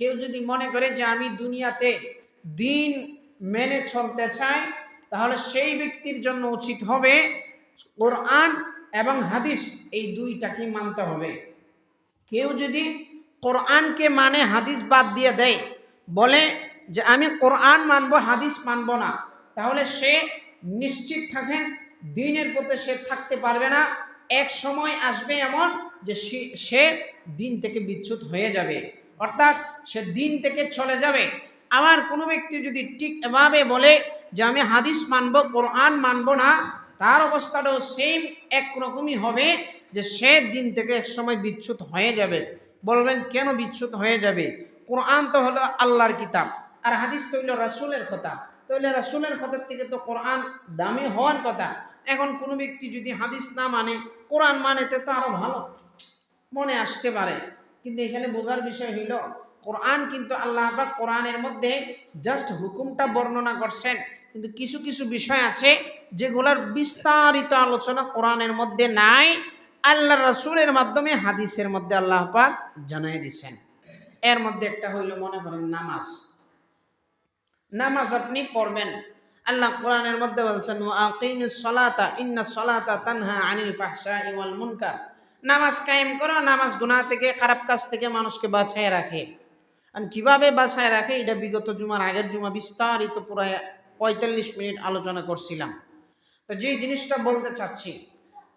কেউ যদি মনে করে যে আমি দুনিয়াতে দিন মেনে চলতে চাই, তাহলে সেই ব্যক্তির জন্য উচিত হবে কোরআন এবং হাদিস, এই দুইটাকে মানতে হবে। কেউ যদি কোরআনকে মানে হাদিস বাদ দিয়ে দেয়, বলে যে আমি কোরআন মানব, হাদিস মানব না, তাহলে সে নিশ্চিত থাকেন দিনের পথে সে থাকতে পারবে না। এক সময় আসবে এমন যে সে- দিন থেকে বিচ্যুত হয়ে যাবে। অর্থাৎ সে দিন থেকে চলে যাবে। আবার কোনো ব্যক্তি যদি ঠিক এভাবে বলে যে আমি হাদিস মানব, কোরআন মানব না, তার অবস্থাটাও সেম একরকমই হবে যে সে দিন থেকে এক সময় বিচ্যুত হয়ে যাবে। বলবেন, কেন বিচ্যুত হয়ে যাবে? কোরআন তো হলো আল্লাহর কিতাব, আর হাদিস তো হইল রাসুলের কথা। তাহলে রাসুলের কথার থেকে তো কোরআন দামি হওয়ার কথা। এখন কোনো ব্যক্তি যদি হাদিস না মানে কোরআন মানে তো তো আরও ভালো, মনে আসতে পারে। কিন্তু এখানে বোঝার বিষয় হইল, কোরআন কিন্তু আল্লাহ পাক কোরআনের মধ্যে জাস্ট হুকুমটা বর্ণনা করছেন। কিন্তু কিছু কিছু বিষয় আছে যেগুলোর বিস্তারিত আলোচনা কোরআনের মধ্যে নাই আল্লাহ রসুলের মাধ্যমে, হাদিসের মধ্যে আল্লাহ পাক জানাই দিছেন। এর মধ্যে একটা হইল, মনে করেন নামাজ। নামাজ আপনি পড়বেন। আল্লাহ কোরআনের মধ্যে বলছেন সলাতা ইন্না সলাতা তানহা আনিল ফাহশাই ওয়াল মুনকার। নামাজ কায়েম করো, নামাজ গুনাহ থেকে, খারাপ কাজ থেকে মানুষকে বাঁচায় রাখে। আর কীভাবে বাঁচায় রাখে, এটা বিগত জুমার আগের জুমা বিস্তারিত প্রায় পঁয়তাল্লিশ মিনিট আলোচনা করছিলাম। তো যে জিনিসটা বলতে চাচ্ছি,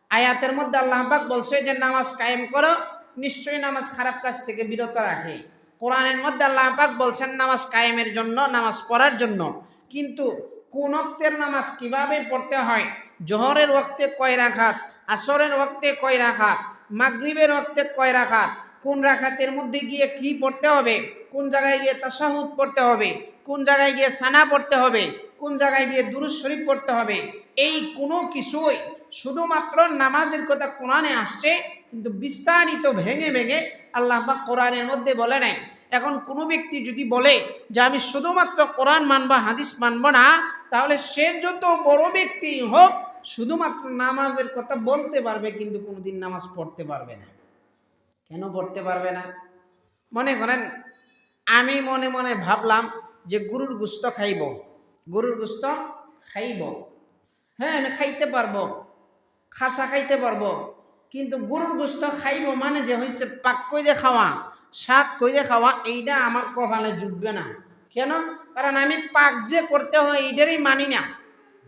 আয়াতের মধ্যে আল্লাহ পাক বলছে যে, নামাজ কায়েম করো, নিশ্চয়ই নামাজ খারাপ কাজ থেকে বিরত রাখে। কোরআনের মধ্যে আল্লাহ পাক বলছেন, নামাজ কায়েমের জন্য, নামাজ পড়ার জন্য। কিন্তু কোন অক্তের নামাজ কীভাবে পড়তে হয়? জোহরের ওক্তে কয় রাখাত? আসরের ওক্তে কয় রাখাত? মাগরিবের ওক্তে কয় রাখাত? কোন রাখাতের মধ্যে গিয়ে কি পড়তে হবে? কোন জায়গায় গিয়ে তাসাহুদ পড়তে হবে? কোন জায়গায় গিয়ে সানা পড়তে হবে? কোন জায়গায় গিয়ে দুরুজ শরীফ পড়তে হবে? এই কোনো কিছুই শুধুমাত্র নামাজের কথা কোরআনে আসছে, কিন্তু বিস্তারিত ভেঙে ভেঙে আল্লাহ বা কোরআনের মধ্যে বলে নাই। এখন কোনো ব্যক্তি যদি বলে যে আমি শুধুমাত্র কোরআন মানবো, হাদিস মানব না, তাহলে সে যত বড় ব্যক্তি হোক শুধুমাত্র নামাজের কথা বলতে পারবে, কিন্তু কোনোদিন নামাজ পড়তে পারবে না। কেন পড়তে পারবে না? মনে করেন, আমি মনে মনে ভাবলাম যে গরুর গুস্ত খাইব। গরুর গুস্ত খাইব। হ্যাঁ আমি খাইতে পারব, খাসা খাইতে পারব, কিন্তু গরুর গোস্ত খাইব মানে যে হয়েছে পাক কইরে খাওয়া শাক কইরে খাওয়া, এইটা আমার কপালে জুটবে না। কেন? কারণ আমি পাক যে করতে হয়, এইটারই মানি না।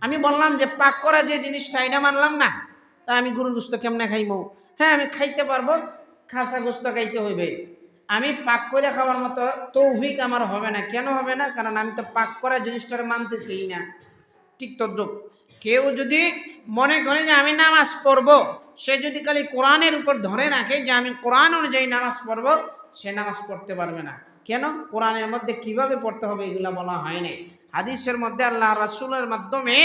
আমি বললাম যে পাক করা যে জিনিসটা, এটা মানলাম না। তা আমি গরুর গোস্ত কেমনে খাইব হ্যাঁ আমি খাইতে পারব, খাসা গোস্ত খাইতে হইবে। আমি পাক করে খাওয়ার মতো তৌফিক আমার হবে না। কেন হবে না? কারণ আমি তো পাক করা জিনিসটার মানতেছি না। ঠিক তদ্রুপ। কেউ যদি মনে করে যে আমি নামাজ পড়ব, সে যদি খালি কোরআনের উপর ধরে রাখে যে আমি কোরআন অনুযায়ী নামাজ পড়ব, সে নামাজ পড়তে পারবে না। কেন? কোরআনের মধ্যে কীভাবে পড়তে হবে এগুলো বলা হয়নি হাদিসের মধ্যে আল্লাহ রাসূলের মাধ্যমে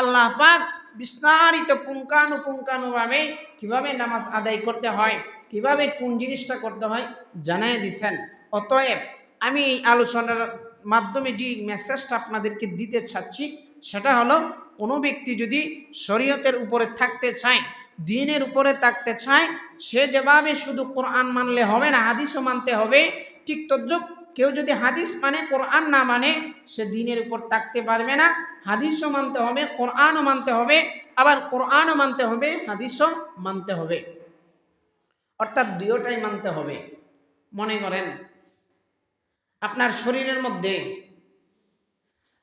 আল্লাহ পাক বিস্তারিত পুঙ্খানুপুঙ্খানুভাবে কীভাবে নামাজ আদায় করতে হয়, কীভাবে কোন জিনিসটা করতে হয় জানাই দিছেন। অতএব আমি এই আলোচনার মাধ্যমে যে মেসেজটা আপনাদেরকে দিতে চাচ্ছি, সেটা হলো কোনো ব্যক্তি যদি শরীয়তের উপরে থাকতে চায়, দিনের উপরে থাকতে চায়, সে যেভাবে শুধু কোরআন মানলে হবে না, হাদিসও মানতে হবে, ঠিক তদ্রুপ কেউ যদি হাদিস মানে কোরআন না মানে সে দিনের উপর থাকতে পারবে না। হাদিসও মানতে হবে, কোরআনও মানতে হবে, আবার কোরআনও মানতে হবে, হাদিসও মানতে হবে। অর্থাৎ দুয়োটাই মানতে হবে। মনে করেন, আপনার শরীরের মধ্যে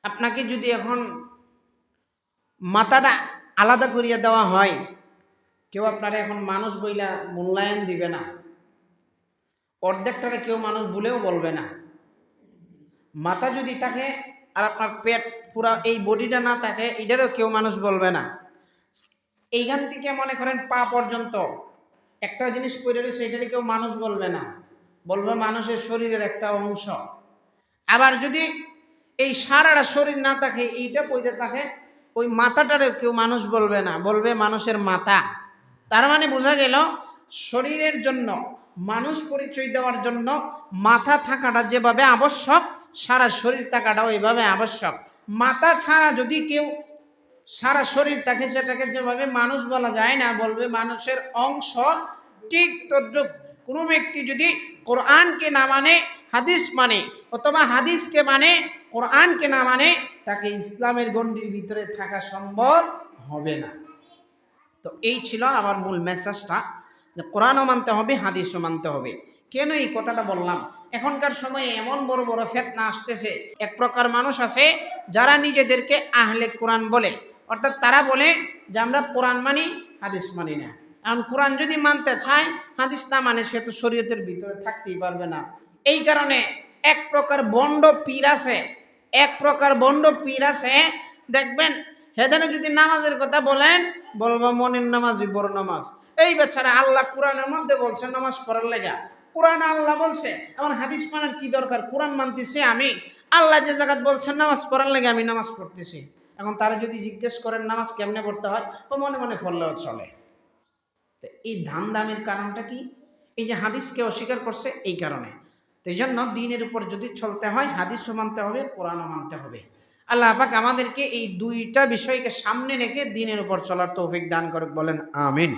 আপনাকে যদি এখন মাথাটা আলাদা করিয়া দেওয়া হয়, কেউ আপনারা এখন মানুষ বইলা মূল্যায়ন দিবে না। অর্ধেকটারে কেউ মানুষ বলেও বলবে না। মাথা যদি থাকে আর আপনার পেট পুরা এই বডিটা না থাকে, এটারও কেউ মানুষ বলবে না। এইখান থেকে মনে করেন পা পর্যন্ত। একটা জিনিস পড়ে রয়েছে এটারে কেউ মানুষ বলবে না। বলবে মানুষের শরীরের একটা অংশ। আবার যদি এই সারাটা শরীর না থাকে, এইটা পইতে থাকে, ওই মাথাটারে কেউ মানুষ বলবে না। বলবে মানুষের মাথা। তার মানে বোঝা গেল, শরীরের জন্য মানুষ পরিচয় দেওয়ার জন্য মাথা থাকাটা যেভাবে আবশ্যক, সারা শরীর থাকাটাও এইভাবে আবশ্যক। মাথা ছাড়া যদি কেউ সারা শরীর থাকে, সেটাকে যেভাবে মানুষ বলা যায় না, বলবে মানুষের অংশ, ঠিক তদ্রুপ। কোনো ব্যক্তি যদি কোরআনকে না মানে হাদিস মানে অথবা হাদিসকে মানে কোরআনকে না মানে তাকে ইসলামের গণ্ডির ভিতরে থাকা সম্ভব হবে না। তো এই ছিল আমার মূল মেসেজটা যে কোরআনও মানতে হবে, হাদিসও মানতে হবে। কেন এই কথাটা বললাম? এখনকার সময়ে এমন বড় বড় ফেতনা আসতেছে। এক প্রকার মানুষ আছে, যারা নিজেদেরকে আহলে কোরআন বলে। অর্থাৎ তারা বলে যে, আমরা কোরআন মানি, হাদিস মানি না। এখন কোরআন যদি মানতে চায়, হাদিস না মানে সে তো শরীয়তের ভিতরে থাকতেই পারবে না। এই কারণে এক প্রকার বন্ড পীর আছে, এক প্রকার বন্ড পীর আছে। দেখবেন, হেদানে যদি নামাজের কথা বলেন, বলব মনের নামাজই বড় নামাজ। এই বেচারা আল্লাহ কোরআনের মধ্যে বলছে, নামাজ পড়ার লেগা। কোরআন আল্লাহ বলছে, এমন হাদিস মানার কি দরকার? কোরআন মানতেছি আমি। আল্লাহ যে জায়গায় বলছেন নামাজ পড়ার লেগে আমি নামাজ পড়তেছি। এখন তারা যদি জিজ্ঞেস করেন, নামাজ কেমনে পড়তে হয়? ও মনে মনে পড়লেও চলে। তো এই ধান দামের কারণটা কি? এই যে হাদিসকে অস্বীকার করছে, এই কারণে। তো এই জন্য দিনের উপর যদি চলতে হয়, হাদিসও মানতে হবে, কোরআনও মানতে হবে। আল্লাহ পাক আমাদেরকে এই দুইটা বিষয়কে সামনে রেখে দিনের উপর চলার তৌফিক দান করুক, বলেন আমিন।